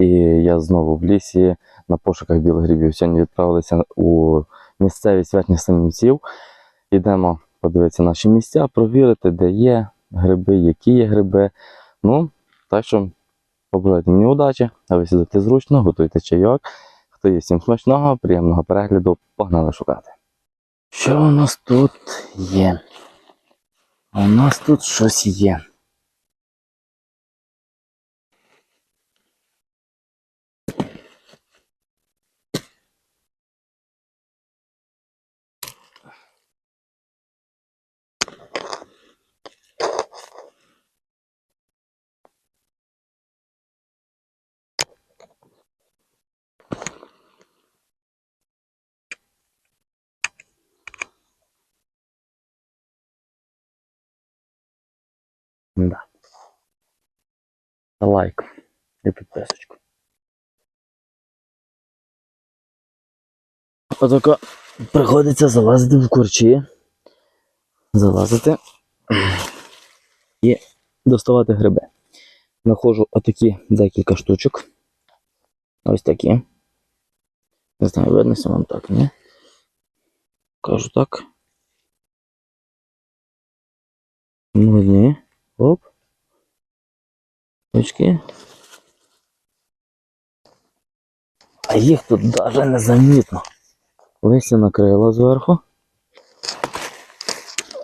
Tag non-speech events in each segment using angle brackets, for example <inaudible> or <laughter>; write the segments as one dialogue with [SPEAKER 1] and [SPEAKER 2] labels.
[SPEAKER 1] І я знову в лісі на пошуках білих грибів. Сьогодні відправилися у місцевість верхніх самівців. Йдемо подивитися наші місця, провірити, де є гриби, які є гриби. Ну, так що побажайте мені удачі, а ви сидите зручно, готуйте чайок. Хто є всім смачного, приємного перегляду, погнали шукати. Що у нас тут є? У нас тут щось є. Да. Лайк і підписочку. Отако приходиться залазити в курчі. Залазити і доставати гриби. Знаходжу отакі декілька штучок. Ось такі. Не знаю, виднося вам так, ні? Кажу так. Очки. А їх тут навіть незамітно. Листя накрило зверху.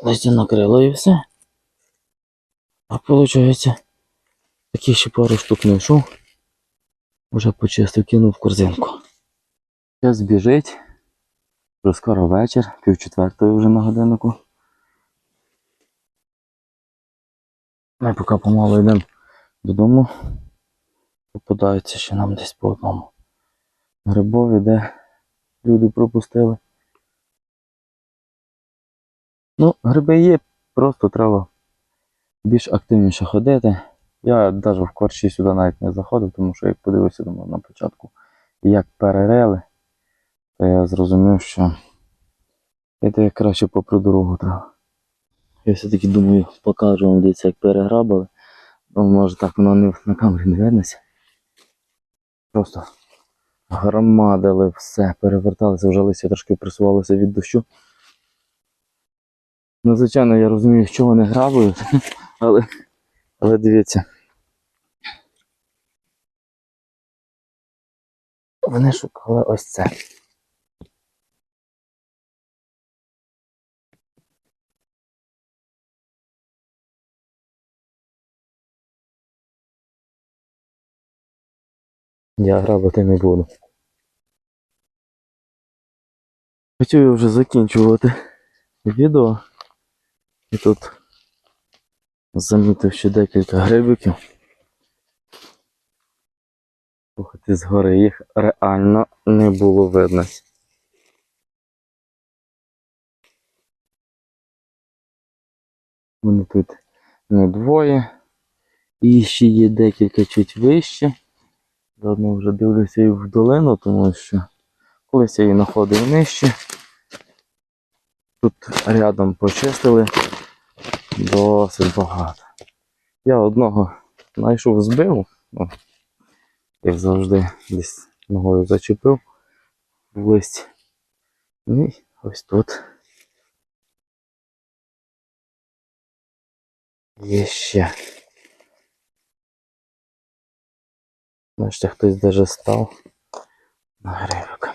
[SPEAKER 1] Листя накрило і все. А виходить, такі ще пару штук знайшов. Уже почистив, кинув в корзинку. Час біжить. Вже скоро вечір, пів четвертої вже на годиннику. Ми поки помалу йдемо додому. Попадається ще нам десь по одному грибові, де люди пропустили. Ну, гриби є, просто треба більш активніше ходити. Я навіть в корчі сюди навіть не заходив, тому що як подивився думаю, на початку, як перерили, то я зрозумів, що це краще попри дорогу треба. Я все-таки думаю, покажу вам дивіться, як переграбили. Ну, може так воно не, на камері не виднося. Просто громадили все, переверталися, вже листя трошки присувалося від дощу. Ну, звичайно, я розумію, що вони грабують, <laughs> але, але дивіться. Вони шукали ось це. Я грабити не буду. Хотів я вже закінчувати відео. І тут замітив ще декілька грибиків. Слухайте, згори їх реально не було видно. Вони тут не двоє. І ще є декілька чуть вище. Заодно вже дивлюся і в долину, тому що колись я її знаходив нижче. Тут рядом почистили досить багато. Я одного знайшов, збив, ну, як завжди, десь ногою зачепив в листі. І ось тут. Є ще. Бачите, хтось даже став на гривик.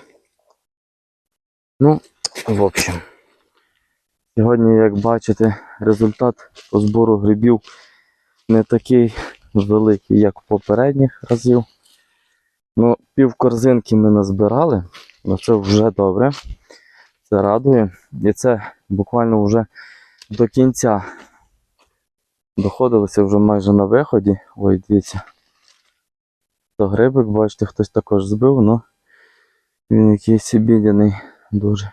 [SPEAKER 1] Ну, в общем, сьогодні, як бачите, результат по збору грибів не такий великий, як в попередніх разів. Ну, пів корзинки ми назбирали, ну це вже добре. Це радує. І це буквально вже до кінця доходилося вже майже на виході. Ой, дивіться. То грибик, бачите, хтось також збив, але він якийсь обідяний дуже.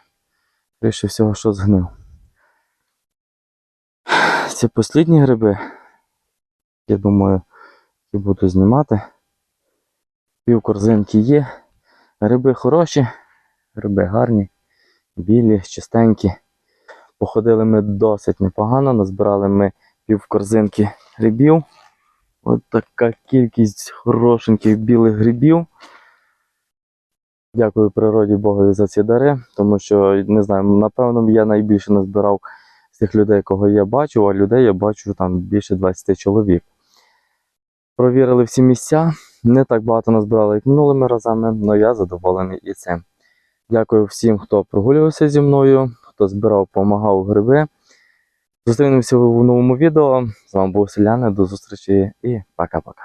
[SPEAKER 1] Більше всього, що згнив. Це послідні гриби. Я думаю, які буду знімати. Пів корзинки є. Гриби хороші, гриби гарні, білі, чистенькі. Походили ми досить непогано, назбирали ми пів корзинки грибів. От така кількість хорошеньких білих грибів. Дякую природі Богові за ці дари, тому що не знаю, напевно, я найбільше назбирав з тих людей, кого я бачив, а людей я бачу там більше 20 чоловік. Провірили всі місця. Не так багато назбирали, як минулими разами, але я задоволений і цим. Дякую всім, хто прогулювався зі мною, хто збирав, допомагав гриби. Зустрінемося в новому відео. З вами був Селяни. До зустрічі і пока-пока.